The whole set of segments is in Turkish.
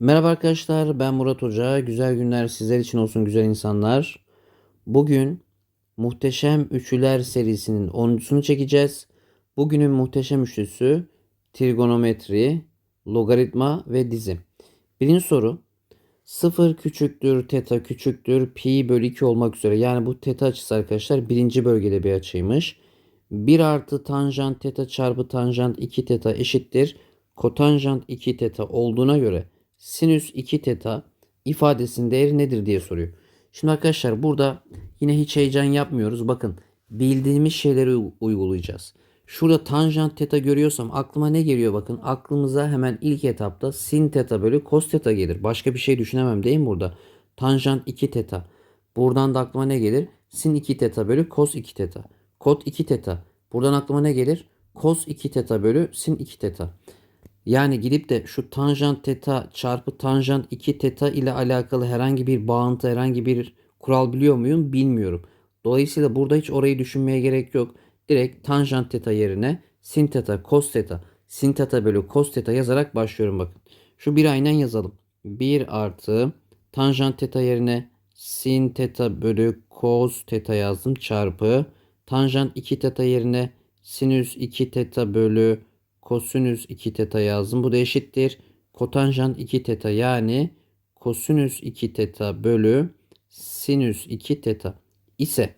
Merhaba arkadaşlar, ben Murat Hoca. Güzel günler sizler için olsun güzel insanlar. Bugün Muhteşem Üçlüler serisinin 10.sunu çekeceğiz. Bugünün muhteşem üçlüsü trigonometri, logaritma ve dizim. Birinci soru 0 küçüktür teta küçüktür pi bölü 2 olmak üzere. Yani bu teta açısı arkadaşlar birinci bölgede bir açıymış. 1 artı tanjant teta çarpı tanjant 2 teta eşittir. Kotanjant 2 teta olduğuna göre sinüs 2 teta ifadesinin değeri nedir diye soruyor. Şimdi arkadaşlar burada yine hiç heyecan yapmıyoruz. Bakın bildiğimiz şeyleri uygulayacağız. Şurada tanjant teta görüyorsam aklıma ne geliyor bakın. Aklımıza hemen ilk etapta sin teta bölü cos teta gelir. Başka bir şey düşünemem değil mi burada? Tanjant 2 teta. Buradan da aklıma ne gelir? Sin 2 teta bölü cos 2 teta. Kot 2 teta. Buradan aklıma ne gelir? Cos 2 teta bölü sin 2 teta. Yani gidip de şu tanjant teta çarpı tanjant 2 teta ile alakalı herhangi bir bağıntı, herhangi bir kural biliyor muyum? Bilmiyorum. Dolayısıyla burada hiç orayı düşünmeye gerek yok. Direkt tanjant teta yerine sin teta, cos teta, sin teta bölü cos teta yazarak başlıyorum bakın. Şu bir aynen yazalım. 1 artı tanjant teta yerine sin teta bölü cos teta yazdım çarpı tanjant 2 teta yerine sinüs 2 teta bölü kosinüs 2 teta yazdım. Bu da eşittir. Kotanjant 2 teta yani kosinüs 2 teta bölü sinüs 2 teta ise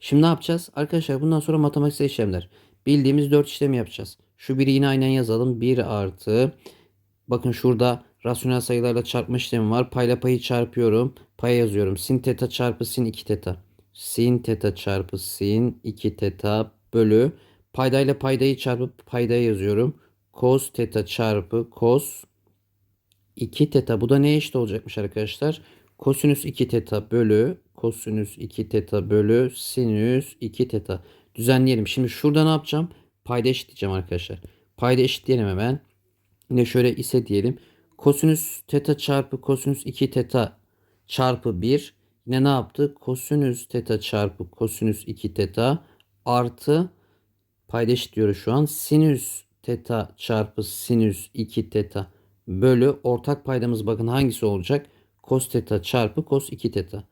şimdi ne yapacağız? Arkadaşlar bundan sonra matematiksel işlemler. Bildiğimiz 4 işlemi yapacağız. Şu biri yine aynen yazalım. 1 artı bakın şurada rasyonel sayılarla çarpma işlemi var. Payla payı çarpıyorum. Paya yazıyorum. Sin teta çarpı sin 2 teta. Sin teta çarpı sin 2 teta bölü paydayla paydayı çarpıp paydaya yazıyorum. Cos teta çarpı cos 2 teta. Bu da neye eşit olacakmış arkadaşlar? Kosinüs 2 teta bölü kosinüs 2 teta bölü sinüs 2 teta. Düzenleyelim. Şimdi şurada ne yapacağım? Payda eşitleyeceğim arkadaşlar. Payda eşitleyelim hemen. Yine şöyle ise diyelim. Kosinüs teta çarpı kosinüs 2 teta çarpı 1. Yine ne yaptı? Kosinüs teta çarpı kosinüs 2 teta artı payda eşitliyoruz şu an. Sinüs teta çarpı sinüs 2 teta bölü ortak paydamız bakın hangisi olacak? Cos teta çarpı cos 2 teta.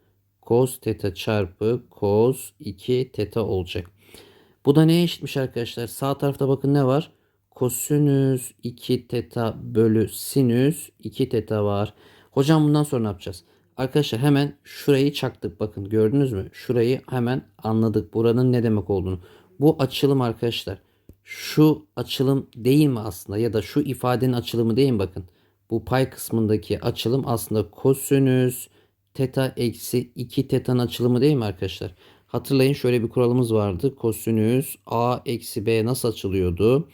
Cos teta çarpı cos 2 teta olacak. Bu da neye eşitmiş arkadaşlar? Sağ tarafta bakın ne var? Kosinüs 2 teta bölü sinüs 2 teta var. Hocam bundan sonra ne yapacağız? Arkadaşlar hemen şurayı çaktık. Bakın gördünüz mü? Şurayı hemen anladık. Buranın ne demek olduğunu. Bu açılım arkadaşlar. Şu açılım değil mi aslında? Ya da şu ifadenin açılımı değil mi? Bakın. Bu pay kısmındaki açılım aslında kosinüs teta eksi 2 teta'nın açılımı değil mi arkadaşlar? Hatırlayın şöyle bir kuralımız vardı. Kosinüs a eksi b nasıl açılıyordu?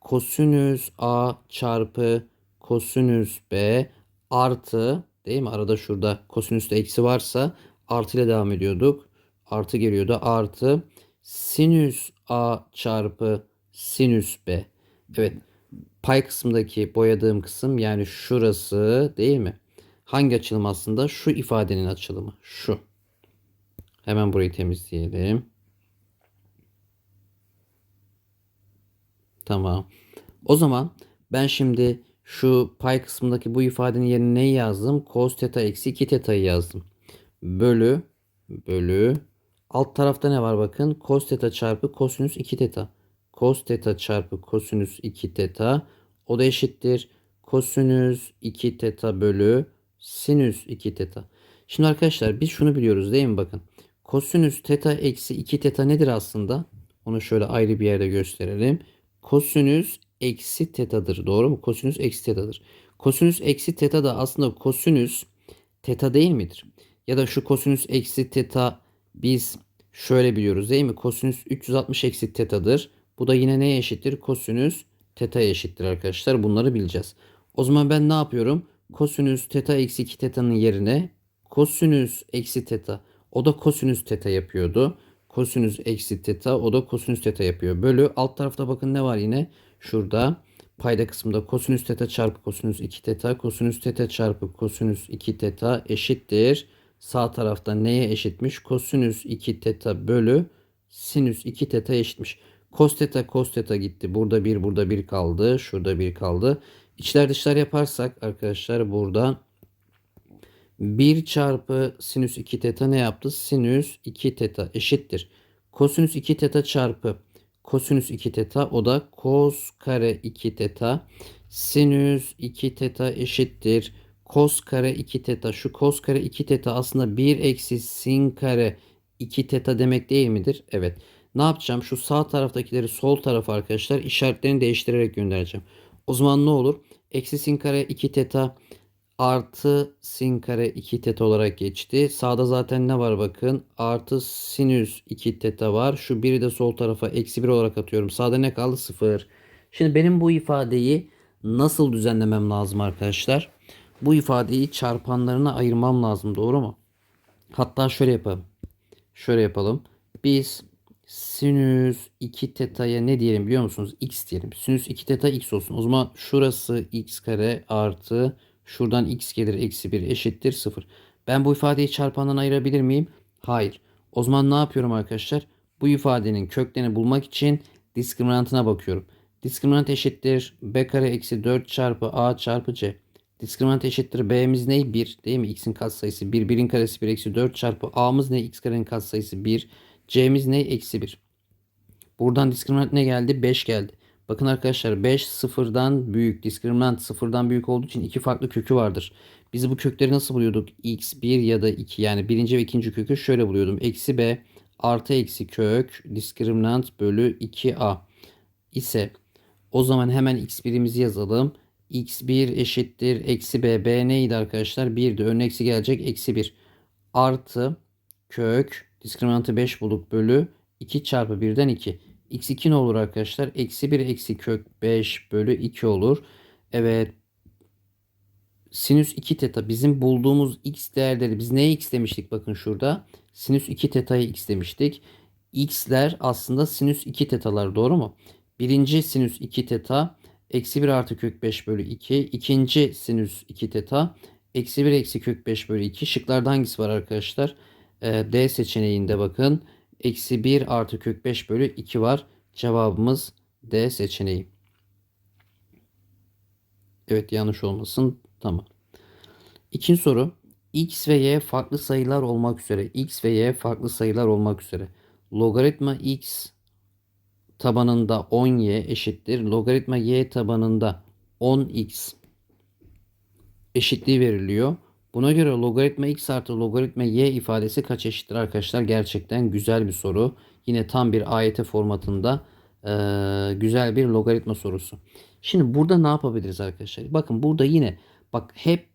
Kosinüs a çarpı kosinüs b artı değil mi? Arada şurada kosinüste eksi varsa artı ile devam ediyorduk. Artı geliyordu. Artı sinüs a çarpı sinüs b. Evet. Pay kısmındaki boyadığım kısım yani şurası değil mi? Hangi açılım aslında? Şu ifadenin açılımı. Şu. Hemen burayı temizleyelim. Tamam. O zaman ben şimdi şu pay kısmındaki bu ifadenin yerine neyi yazdım? Cos theta eksi 2 teta'yı yazdım. Bölü bölü alt tarafta ne var bakın? Cos theta çarpı kosinüs 2 teta. Cos theta çarpı kosinüs 2 teta o da eşittir. Kosinüs 2 teta bölü sinüs 2 teta. Şimdi arkadaşlar biz şunu biliyoruz değil mi bakın. Kosinüs teta eksi 2 teta nedir aslında? Onu şöyle ayrı bir yerde gösterelim. Kosinüs eksi tetadır. Doğru mu? Kosinüs eksi tetadır. Kosinüs eksi teta da aslında kosinüs teta değil midir? Ya da şu kosinüs eksi teta biz şöyle biliyoruz değil mi? Kosinüs 360 eksi tetadır. Bu da yine neye eşittir? Kosinüs teta'ya eşittir arkadaşlar. Bunları bileceğiz. O zaman ben ne yapıyorum? Kosinüs teta eksi 2 teta'nın yerine kosinüs eksi teta. O da kosinüs teta yapıyordu. Kosinüs eksi teta o da kosinüs teta yapıyor. Bölü alt tarafta bakın ne var yine? Şurada payda kısmında kosinüs teta çarpı kosinüs 2 teta. Kosinüs teta çarpı kosinüs 2 teta eşittir. Sağ tarafta neye eşitmiş? Kosinüs 2 teta bölü sinüs 2 teta eşitmiş. Cos teta cos teta gitti. Burada bir burada bir kaldı. Şurada bir kaldı. İçler dışlar yaparsak arkadaşlar burada 1 çarpı sinüs 2 teta ne yaptı? Sinüs 2 teta eşittir. Kosinüs 2 teta çarpı kosinüs 2 teta o da kos kare 2 teta. Sinüs 2 teta eşittir. Kos kare 2 teta. Şu kos kare 2 teta aslında 1 eksi sin kare 2 teta demek değil midir? Evet. Ne yapacağım? Şu sağ taraftakileri sol tarafa arkadaşlar işaretlerini değiştirerek göndereceğim. O zaman ne olur? Eksi sin kare 2 teta artı sin kare 2 teta olarak geçti. Sağda zaten ne var bakın? Artı sinüs 2 teta var. Şu biri de sol tarafa eksi 1 olarak atıyorum. Sağda ne kaldı? 0. Şimdi benim bu ifadeyi nasıl düzenlemem lazım arkadaşlar? Bu ifadeyi çarpanlarına ayırmam lazım. Doğru mu? Hatta şöyle yapalım. Şöyle yapalım. Biz sinüs 2 teta'ya ne diyelim biliyor musunuz? X diyelim. Sinüs 2 teta x olsun. O zaman şurası x kare artı şuradan x gelir eksi 1 eşittir 0. Ben bu ifadeyi çarpandan ayırabilir miyim? Hayır. O zaman ne yapıyorum arkadaşlar? Bu ifadenin köklerini bulmak için diskriminantına bakıyorum. Diskriminant eşittir b kare eksi 4 çarpı a çarpı c. Diskriminant eşittir b'miz ne? 1 değil mi? x'in katsayısı 1. 1'in karesi 1 eksi 4 çarpı a'mız ne? x karenin katsayısı 1. c'miz ne? Eksi 1. Buradan diskriminant ne geldi? 5 geldi. Bakın arkadaşlar 5 sıfırdan büyük. Diskriminant sıfırdan büyük olduğu için iki farklı kökü vardır. Biz bu kökleri nasıl buluyorduk? x 1 ya da 2 yani birinci ve ikinci kökü şöyle buluyordum. Eksi b artı eksi kök diskriminant bölü 2a ise o zaman hemen x birimizi yazalım. X1 eşittir eksi b. b neydi arkadaşlar? 1'di. Ön eksi gelecek. Eksi 1 artı kök diskriminantı 5 bulduk bölü 2 çarpı 1'den 2. x2 ne olur arkadaşlar? Eksi 1 eksi kök 5 bölü 2 olur. Evet. Sinüs 2 teta bizim bulduğumuz x değerleri biz neye x demiştik bakın şurada. Sinüs 2 teta'yı x demiştik. x'ler aslında sinüs 2 tetalar doğru mu? Birinci sinüs 2 teta eksi 1 artı kök 5 bölü 2. İkinci sinüs 2 teta eksi 1 eksi kök 5 bölü 2. Şıklarda hangisi var arkadaşlar? Ee, D seçeneğinde bakın. Eksi 1 artı kök 5 bölü 2 var. Cevabımız D seçeneği. Evet yanlış olmasın. Tamam. İkinci soru. X ve Y farklı sayılar olmak üzere. X ve Y farklı sayılar olmak üzere. Logaritma X tabanında 10y eşittir. Logaritma y tabanında 10x eşitliği veriliyor. Buna göre logaritma x artı logaritma y ifadesi kaç eşittir arkadaşlar? Gerçekten güzel bir soru. Yine tam bir AYT formatında e, güzel bir logaritma sorusu. Şimdi burada ne yapabiliriz arkadaşlar? Bakın burada yine bak hep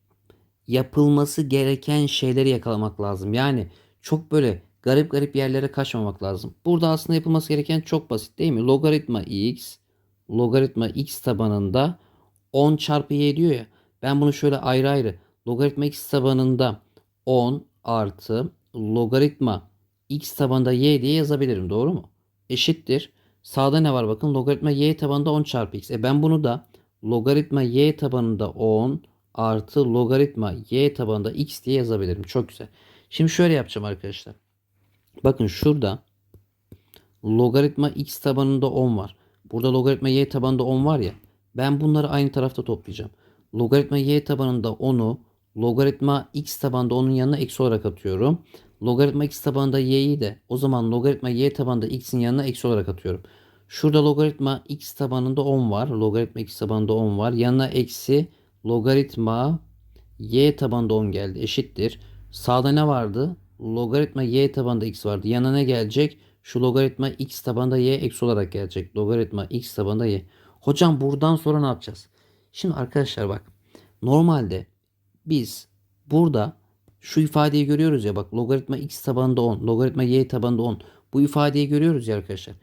yapılması gereken şeyleri yakalamak lazım. Yani çok böyle garip garip yerlere kaçmamak lazım. Burada aslında yapılması gereken çok basit değil mi? Logaritma x logaritma x tabanında 10 çarpı y diyor ya. Ben bunu şöyle ayrı ayrı logaritma x tabanında 10 artı logaritma x tabanında y diye yazabilirim. Doğru mu? Eşittir. Sağda ne var bakın logaritma y tabanında 10 çarpı x. E ben bunu da logaritma y tabanında 10 artı logaritma y tabanında x diye yazabilirim. Çok güzel. Şimdi şöyle yapacağım arkadaşlar. Bakın şurada logaritma x tabanında 10 var. Burada logaritma y tabanında 10 var ya. Ben bunları aynı tarafta toplayacağım. Logaritma y tabanında 10'u logaritma x tabanında onun yanına eksi olarak atıyorum. Logaritma x tabanında y'yi de o zaman logaritma y tabanında x'in yanına eksi olarak atıyorum. Şurada logaritma x tabanında 10 var. Logaritma x tabanında 10 var. Yanına eksi logaritma y tabanında 10 geldi. Eşittir. Sağda ne vardı? Logaritma y tabanda x vardı. Yanına ne gelecek? Şu logaritma x tabanda y eksi olarak gelecek. Logaritma x tabanda y. Hocam buradan sonra ne yapacağız? Şimdi arkadaşlar bak. Normalde biz burada şu ifadeyi görüyoruz ya bak logaritma x tabanında 10, logaritma y tabanında 10. Bu ifadeyi görüyoruz ya arkadaşlar.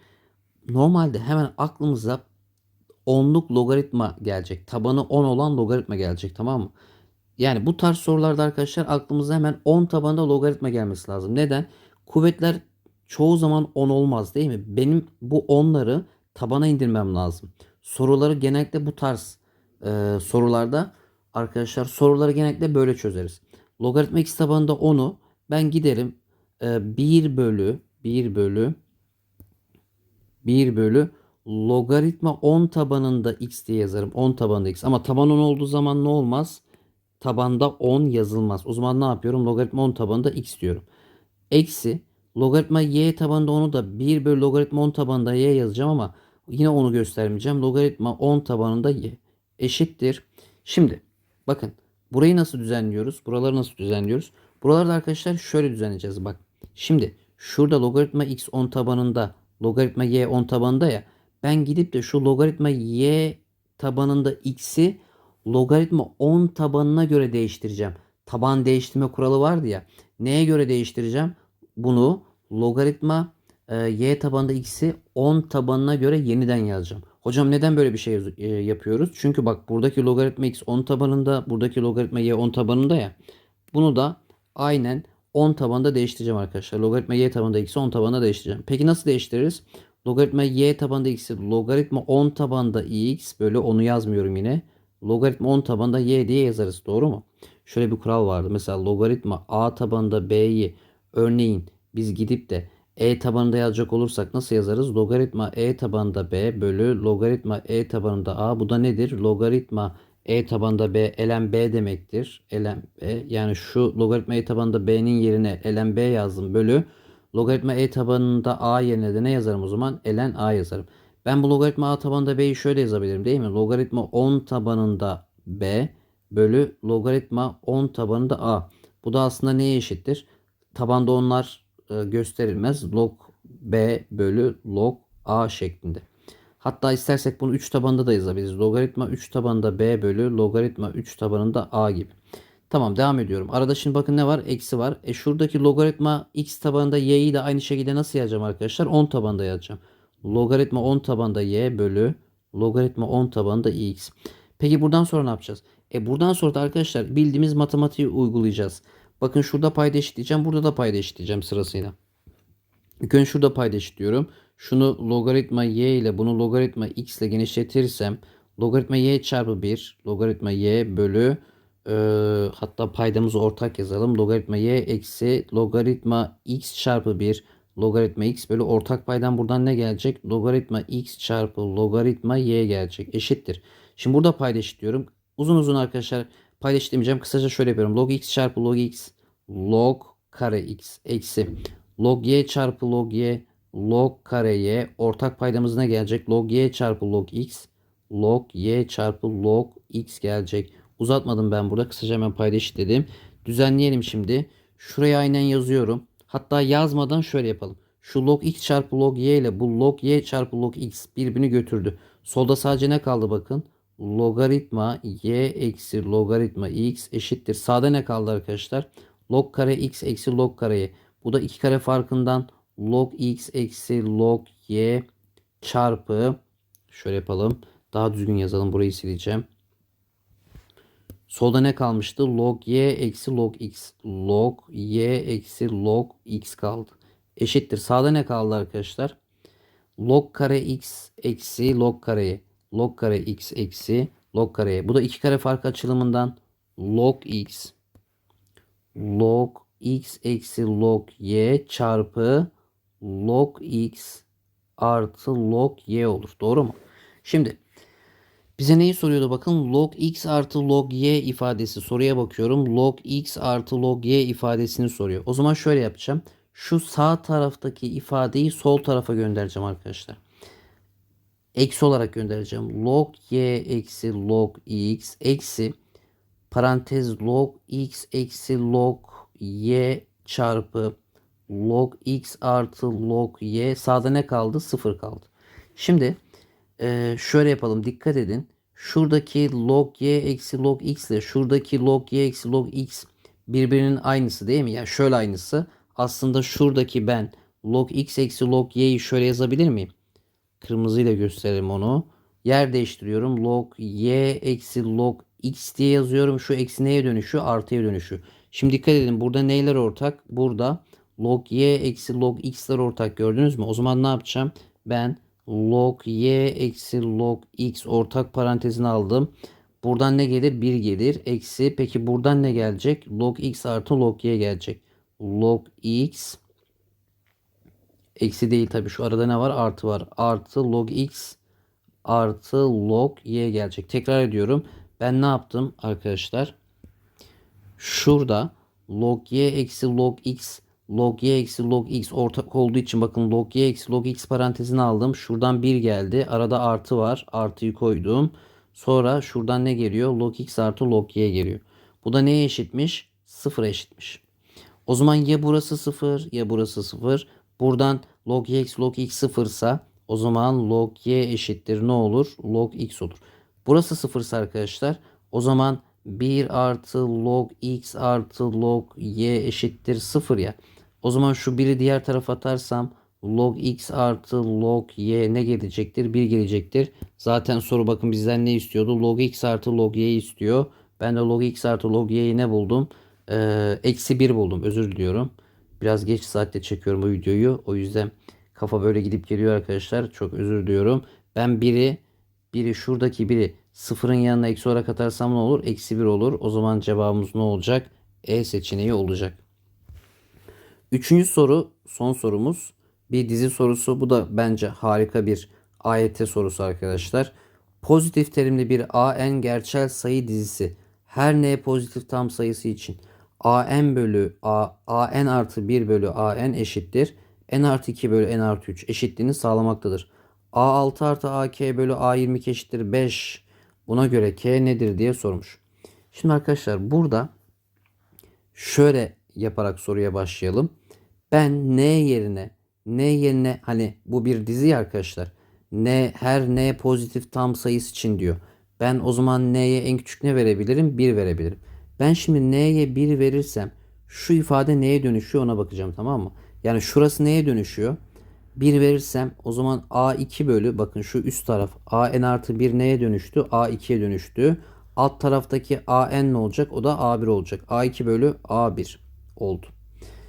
Normalde hemen aklımıza onluk logaritma gelecek. Tabanı 10 olan logaritma gelecek tamam mı? Yani bu tarz sorularda arkadaşlar aklımıza hemen 10 tabanda logaritma gelmesi lazım. Neden? Kuvvetler çoğu zaman 10 olmaz değil mi? Benim bu 10'ları tabana indirmem lazım. Soruları genellikle bu tarz e, sorularda arkadaşlar soruları genellikle böyle çözeriz. Logaritma x tabanında 10'u ben giderim e, 1 bölü 1 bölü 1 bölü logaritma 10 tabanında x diye yazarım. 10 tabanında x. Ama taban 10 olduğu zaman ne olmaz? Tabanda 10 yazılmaz. O zaman ne yapıyorum? Logaritma 10 tabanında x diyorum. Eksi logaritma y tabanında onu da 1 bölü logaritma 10 tabanında y yazacağım ama yine onu göstermeyeceğim. Logaritma 10 tabanında y eşittir. Şimdi bakın burayı nasıl düzenliyoruz? Buraları nasıl düzenliyoruz? Buraları da arkadaşlar şöyle düzenleyeceğiz. Bak şimdi şurada logaritma x 10 tabanında logaritma y 10 tabanında ya ben gidip de şu logaritma y tabanında x'i logaritma 10 tabanına göre değiştireceğim. Taban değiştirme kuralı vardı ya. Neye göre değiştireceğim? Bunu logaritma e, y tabanında x'i 10 tabanına göre yeniden yazacağım. Hocam neden böyle bir şey e, yapıyoruz? Çünkü bak buradaki logaritma x 10 tabanında, buradaki logaritma y 10 tabanında ya. Bunu da aynen 10 tabanında değiştireceğim arkadaşlar. Logaritma y tabanında x'i 10 tabanında değiştireceğim. Peki nasıl değiştiririz? Logaritma y tabanında x'i logaritma 10 tabanında x bölü onu yazmıyorum yine. Logaritma 10 tabanında y diye yazarız. Doğru mu? Şöyle bir kural vardı. Mesela logaritma a tabanında b'yi örneğin biz gidip de e tabanında yazacak olursak nasıl yazarız? Logaritma e tabanında b bölü logaritma e tabanında a. Bu da nedir? Logaritma e tabanında b ln b demektir. ln b yani şu logaritma e tabanında b'nin yerine ln b yazdım bölü logaritma e tabanında a yerine de ne yazarım o zaman? ln a yazarım. Ben bu logaritma a tabanında b'yi şöyle yazabilirim değil mi? Logaritma 10 tabanında b bölü logaritma 10 tabanında a. Bu da aslında neye eşittir? Tabanda onlar e, gösterilmez. Log b bölü log a şeklinde. Hatta istersek bunu 3 tabanında da yazabiliriz. Logaritma 3 tabanında b bölü logaritma 3 tabanında a gibi. Tamam devam ediyorum. Arada şimdi bakın ne var? Eksi var. E şuradaki logaritma x tabanında y'yi de aynı şekilde nasıl yazacağım arkadaşlar? 10 tabanında yazacağım. Logaritma 10 tabanında y bölü logaritma 10 tabanında x. Peki buradan sonra ne yapacağız? E buradan sonra da arkadaşlar bildiğimiz matematiği uygulayacağız. Bakın şurada payda eşitleyeceğim. Burada da payda eşitleyeceğim sırasıyla. İlk önce şurada payda eşitliyorum. Şunu logaritma y ile bunu logaritma x ile genişletirsem logaritma y çarpı 1 logaritma y bölü e, hatta paydamızı ortak yazalım. Logaritma y eksi logaritma x çarpı 1 logaritma x bölü ortak paydan buradan ne gelecek? Logaritma x çarpı logaritma y gelecek. Eşittir. Şimdi burada payda eşitliyorum. Uzun uzun arkadaşlar payda eşitlemeyeceğim. Kısaca şöyle yapıyorum. Log x çarpı log x log kare x eksi log y çarpı log y log kare y ortak paydamız ne gelecek? Log y çarpı log x log y çarpı log x gelecek. Uzatmadım ben burada. Kısaca hemen payda eşitledim. Düzenleyelim şimdi. Şuraya aynen yazıyorum. Hatta yazmadan şöyle yapalım. Şu log x çarpı log y ile bu log y çarpı log x birbirini götürdü. Solda sadece ne kaldı bakın? Logaritma y eksi logaritma x eşittir. Sağda ne kaldı arkadaşlar? Log kare x eksi log kare y. Bu da iki kare farkından log x eksi log y çarpı şöyle yapalım. Daha düzgün yazalım. Burayı sileceğim. Solda ne kalmıştı? Log y eksi log x. Log y eksi log x kaldı. Eşittir. Sağda ne kaldı arkadaşlar? Log kare x eksi log kare. Log kare x eksi log kare. Bu da iki kare fark açılımından log x log x eksi log y çarpı log x artı log y olur. Doğru mu? Şimdi bize neyi soruyordu bakın log x artı log y ifadesi soruya bakıyorum. Log x artı log y ifadesini soruyor. O zaman şöyle yapacağım. Şu sağ taraftaki ifadeyi sol tarafa göndereceğim arkadaşlar. Eksi olarak göndereceğim. Log y eksi log x eksi parantez log x eksi log y çarpı log x artı log y sağda ne kaldı? Sıfır kaldı. Şimdi e, şöyle yapalım dikkat edin. Şuradaki log y eksi log x ile şuradaki log y eksi log x birbirinin aynısı değil mi? Yani şöyle aynısı. Aslında şuradaki ben log x eksi log y'yi şöyle yazabilir miyim? Kırmızıyla gösterelim onu. Yer değiştiriyorum. Log y eksi log x diye yazıyorum. Şu eksi neye dönüşü? Artıya dönüşü. Şimdi dikkat edin. Burada neyler ortak? Burada log y eksi log x'ler ortak gördünüz mü? O zaman ne yapacağım? Ben log y eksi log x ortak parantezini aldım. Buradan ne gelir? 1 gelir. Eksi. Peki buradan ne gelecek? Log x artı log y gelecek. Log x Eksi değil tabii. Şu arada ne var? Artı var. Artı log x artı log y gelecek. Tekrar ediyorum. Ben ne yaptım arkadaşlar? Şurada log y eksi log x log y eksi log x ortak olduğu için bakın log y eksi log x parantezini aldım. Şuradan 1 geldi. Arada artı var. Artıyı koydum. Sonra şuradan ne geliyor? Log x artı log y geliyor. Bu da neye eşitmiş? 0 eşitmiş. O zaman ya burası 0 ya burası 0. Buradan log y eksi log x 0 ise o zaman log y eşittir ne olur? Log x olur. Burası 0 ise arkadaşlar o zaman 1 artı log x artı log y eşittir 0 ya. O zaman şu biri diğer tarafa atarsam log x artı log y ne gelecektir? 1 gelecektir. Zaten soru bakın bizden ne istiyordu? Log x artı log y istiyor. Ben de log x artı log y'yi ne buldum? Ee, eksi 1 buldum. Özür diliyorum. Biraz geç saatte çekiyorum bu videoyu. O yüzden kafa böyle gidip geliyor arkadaşlar. Çok özür diliyorum. Ben biri biri şuradaki biri sıfırın yanına eksi olarak atarsam ne olur? Eksi 1 olur. O zaman cevabımız ne olacak? E seçeneği olacak. Üçüncü soru son sorumuz. Bir dizi sorusu. Bu da bence harika bir AYT sorusu arkadaşlar. Pozitif terimli bir AN gerçel sayı dizisi her n pozitif tam sayısı için AN bölü A, AN artı 1 bölü AN eşittir. N artı 2 bölü N artı 3 eşitliğini sağlamaktadır. A6 artı AK bölü A22 eşittir 5. Buna göre K nedir diye sormuş. Şimdi arkadaşlar burada şöyle yaparak soruya başlayalım. Ben N yerine N yerine hani bu bir dizi arkadaşlar. N her N pozitif tam sayısı için diyor. Ben o zaman N'ye en küçük ne verebilirim? 1 verebilirim. Ben şimdi N'ye 1 verirsem şu ifade neye dönüşüyor ona bakacağım tamam mı? Yani şurası neye dönüşüyor? 1 verirsem o zaman A2 bölü bakın şu üst taraf AN artı 1 neye dönüştü? A2'ye dönüştü. Alt taraftaki AN ne olacak? O da A1 olacak. A2 bölü A1 oldu.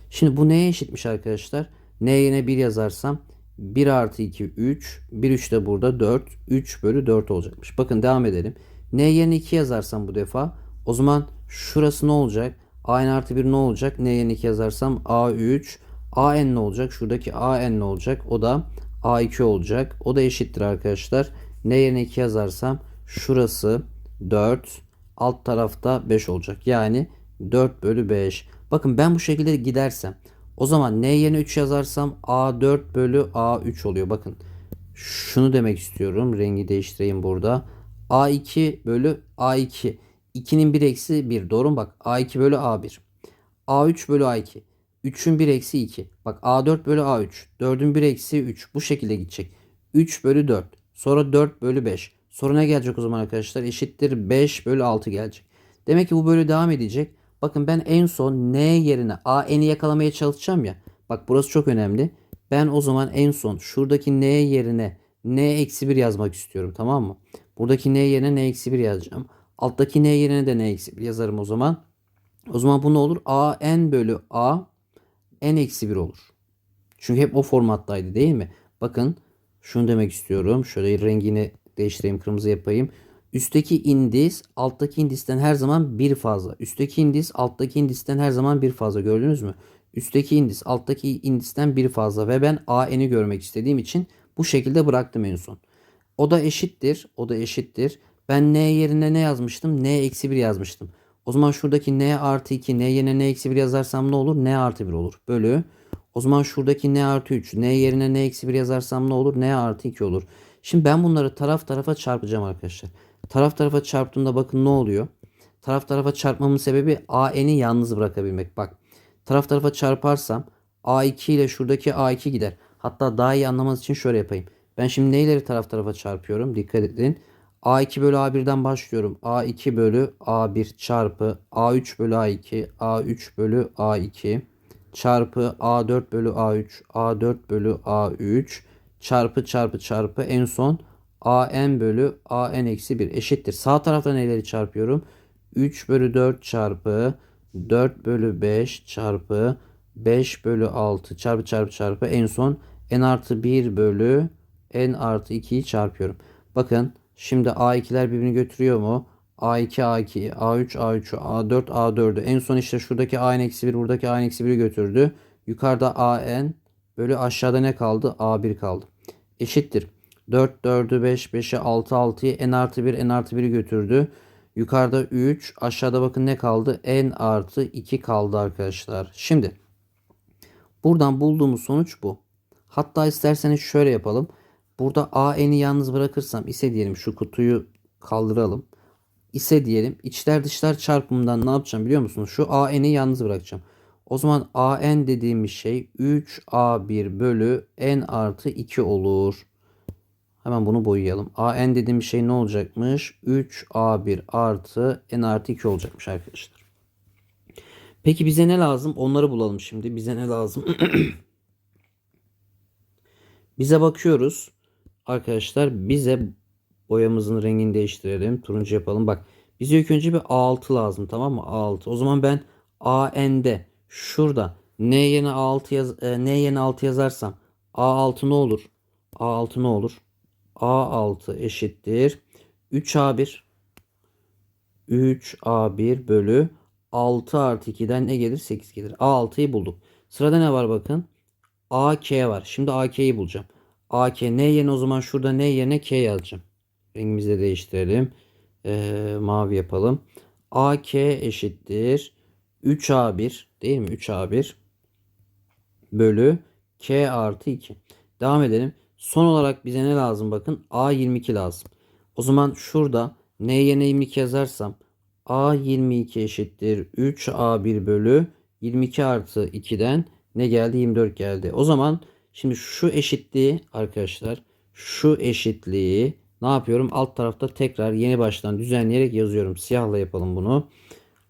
Şimdi bu neye eşitmiş arkadaşlar? N yerine 1 yazarsam 1 artı 2 3. 1 3 de burada 4. 3 bölü 4 olacakmış. Bakın devam edelim. N yerine 2 yazarsam bu defa o zaman şurası ne olacak? A n artı 1 ne olacak? N yerine 2 yazarsam A3. A n ne olacak? Şuradaki A n ne olacak? O da A2 olacak. O da eşittir arkadaşlar. N yerine 2 yazarsam şurası 4. Alt tarafta 5 olacak. Yani 4 bölü 5. Bakın ben bu şekilde gidersem o zaman n yerine 3 yazarsam a4 bölü a3 oluyor. Bakın şunu demek istiyorum. Rengi değiştireyim burada. a2 bölü a2. 2'nin 1 eksi 1. Doğru mu? Bak a2 bölü a1. a3 bölü a2. 3'ün 1 eksi 2. Bak a4 bölü a3. 4'ün 1 eksi 3. Bu şekilde gidecek. 3 bölü 4. Sonra 4 bölü 5. Sonra ne gelecek o zaman arkadaşlar? Eşittir 5 bölü 6 gelecek. Demek ki bu böyle devam edecek. Bakın ben en son n yerine a n'i yakalamaya çalışacağım ya. Bak burası çok önemli. Ben o zaman en son şuradaki n yerine n eksi 1 yazmak istiyorum tamam mı? Buradaki n yerine n eksi 1 yazacağım. Alttaki n yerine de n eksi 1 yazarım o zaman. O zaman bu ne olur? a n bölü a n eksi 1 olur. Çünkü hep o formattaydı değil mi? Bakın şunu demek istiyorum. Şöyle rengini değiştireyim kırmızı yapayım. Üstteki indis alttaki indisten her zaman bir fazla. Üstteki indis alttaki indisten her zaman bir fazla. Gördünüz mü? Üstteki indis alttaki indisten bir fazla ve ben AN'i görmek istediğim için bu şekilde bıraktım en son. O da eşittir. O da eşittir. Ben n yerine ne yazmıştım? n eksi 1 yazmıştım. O zaman şuradaki n artı 2 n yerine n eksi 1 yazarsam ne olur? n artı 1 olur. Bölü. O zaman şuradaki n artı 3 n yerine n eksi 1 yazarsam ne olur? n artı 2 olur. Şimdi ben bunları taraf tarafa çarpacağım arkadaşlar. Taraf tarafa çarptığımda bakın ne oluyor? Taraf tarafa çarpmamın sebebi AN'i yalnız bırakabilmek. Bak taraf tarafa çarparsam A2 ile şuradaki A2 gider. Hatta daha iyi anlamanız için şöyle yapayım. Ben şimdi neyleri taraf tarafa çarpıyorum? Dikkat edin. A2 bölü A1'den başlıyorum. A2 bölü A1 çarpı A3 bölü A2 A3 bölü A2 çarpı A4 bölü A3 A4 bölü A3 çarpı çarpı çarpı en son an bölü an eksi 1 eşittir. Sağ tarafta neleri çarpıyorum? 3 bölü 4 çarpı 4 bölü 5 çarpı 5 bölü 6 çarpı çarpı çarpı en son n artı 1 bölü n artı 2'yi çarpıyorum. Bakın şimdi a2'ler birbirini götürüyor mu? A2, A2, A3, A3, A4, A4'ü. En son işte şuradaki A n eksi 1 buradaki A n eksi 1'i götürdü. Yukarıda AN bölü aşağıda ne kaldı? A1 kaldı. Eşittir. 4 4'ü 5 5'i 6 6'yı n artı 1 n artı 1'i götürdü. Yukarıda 3 aşağıda bakın ne kaldı? n artı 2 kaldı arkadaşlar. Şimdi buradan bulduğumuz sonuç bu. Hatta isterseniz şöyle yapalım. Burada a n'i yalnız bırakırsam ise diyelim şu kutuyu kaldıralım. İse diyelim içler dışlar çarpımından ne yapacağım biliyor musunuz? Şu a n'i yalnız bırakacağım. O zaman a n dediğimiz şey 3a1 bölü n artı 2 olur. Hemen bunu boyayalım. a n dediğimiz şey ne olacakmış? 3a1 artı n artı 2 olacakmış arkadaşlar. Peki bize ne lazım? Onları bulalım şimdi. Bize ne lazım? bize bakıyoruz. Arkadaşlar bize boyamızın rengini değiştirelim. Turuncu yapalım. Bak bize ilk önce bir A6 lazım tamam mı? A6. O zaman ben AN'de şurada N yerine A6 yaz e, N yerine 6 yazarsam A6 ne olur? A6 ne olur? A6 eşittir 3A1 3A1 bölü 6 artı 2'den ne gelir? 8 gelir. A6'yı bulduk. Sırada ne var bakın? AK var. Şimdi AK'yi bulacağım. AK ne yerine o zaman şurada ne yerine K yazacağım. Rengimizi de değiştirelim. Ee, mavi yapalım. AK eşittir 3A1 değil mi? 3A1 bölü K artı 2. Devam edelim. Son olarak bize ne lazım bakın? A22 lazım. O zaman şurada N yerine 22 yazarsam A22 eşittir 3A1 bölü 22 artı 2'den ne geldi? 24 geldi. O zaman şimdi şu eşitliği arkadaşlar şu eşitliği ne yapıyorum? Alt tarafta tekrar yeni baştan düzenleyerek yazıyorum. Siyahla yapalım bunu.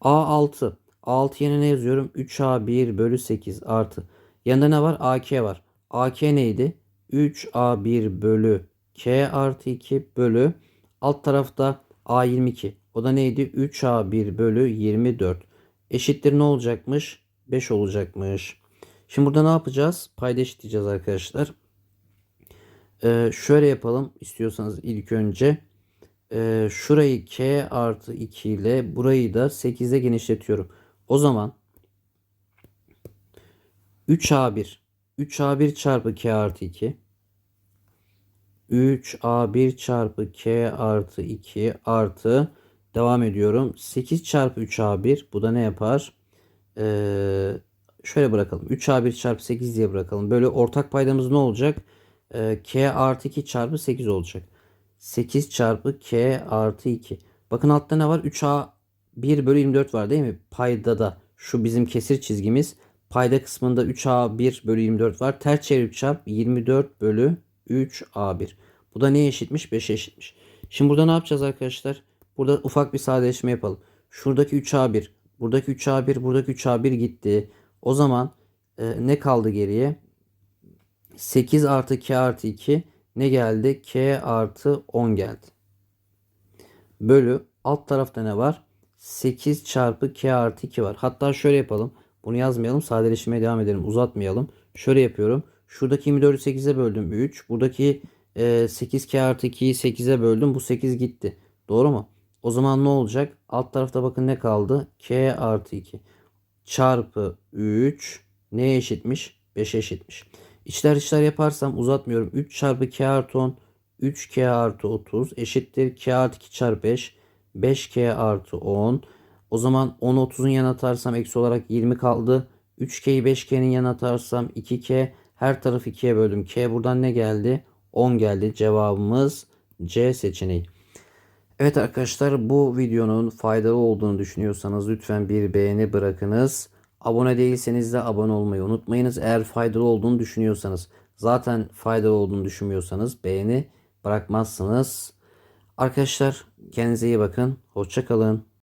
A6. A6 yerine ne yazıyorum? 3A1 bölü 8 artı. Yanında ne var? AK var. AK neydi? 3A1 bölü K artı 2 bölü alt tarafta A22. O da neydi? 3A1 bölü 24. Eşittir ne olacakmış? 5 olacakmış. Şimdi burada ne yapacağız? Payda eşitleyeceğiz arkadaşlar. Ee, şöyle yapalım istiyorsanız ilk önce. Ee, şurayı K artı 2 ile burayı da 8'e genişletiyorum. O zaman 3A1 3A1 çarpı K artı 2 3A1 çarpı K artı 2 artı devam ediyorum. 8 çarpı 3A1 bu da ne yapar? Ee, şöyle bırakalım. 3A1 çarpı 8 diye bırakalım. Böyle ortak paydamız ne olacak? Ee, K artı 2 çarpı 8 olacak. 8 çarpı K artı 2. Bakın altta ne var? 3A 1 bölü 24 var değil mi? Payda da şu bizim kesir çizgimiz. Payda kısmında 3A1 bölü 24 var. Ters çevirip çarp 24 bölü 3A1. Bu da neye eşitmiş? 5'e eşitmiş. Şimdi burada ne yapacağız arkadaşlar? Burada ufak bir sadeleşme yapalım. Şuradaki 3A1, buradaki 3A1, buradaki 3A1 gitti. O zaman e, ne kaldı geriye? 8 artı K artı 2 ne geldi? K artı 10 geldi. Bölü alt tarafta ne var? 8 çarpı K artı 2 var. Hatta şöyle yapalım. Bunu yazmayalım. Sadeleşmeye devam edelim. Uzatmayalım. Şöyle yapıyorum. Şuradaki 24'ü 8'e böldüm 3. Buradaki e, 8K artı 2'yi 8'e böldüm. Bu 8 gitti. Doğru mu? O zaman ne olacak? Alt tarafta bakın ne kaldı? K artı 2 çarpı 3 neye eşitmiş? 5'e eşitmiş. İçler dışlar yaparsam uzatmıyorum. 3 çarpı k artı 10 3k artı 30 eşittir k artı 2 çarpı 5 5k artı 10. O zaman 10 30'un yanına atarsam eksi olarak 20 kaldı. 3k'yi 5k'nin yanına atarsam 2k her tarafı 2'ye böldüm. K buradan ne geldi? 10 geldi. Cevabımız C seçeneği. Evet arkadaşlar bu videonun faydalı olduğunu düşünüyorsanız lütfen bir beğeni bırakınız. Abone değilseniz de abone olmayı unutmayınız. Eğer faydalı olduğunu düşünüyorsanız zaten faydalı olduğunu düşünmüyorsanız beğeni bırakmazsınız. Arkadaşlar kendinize iyi bakın. Hoşçakalın.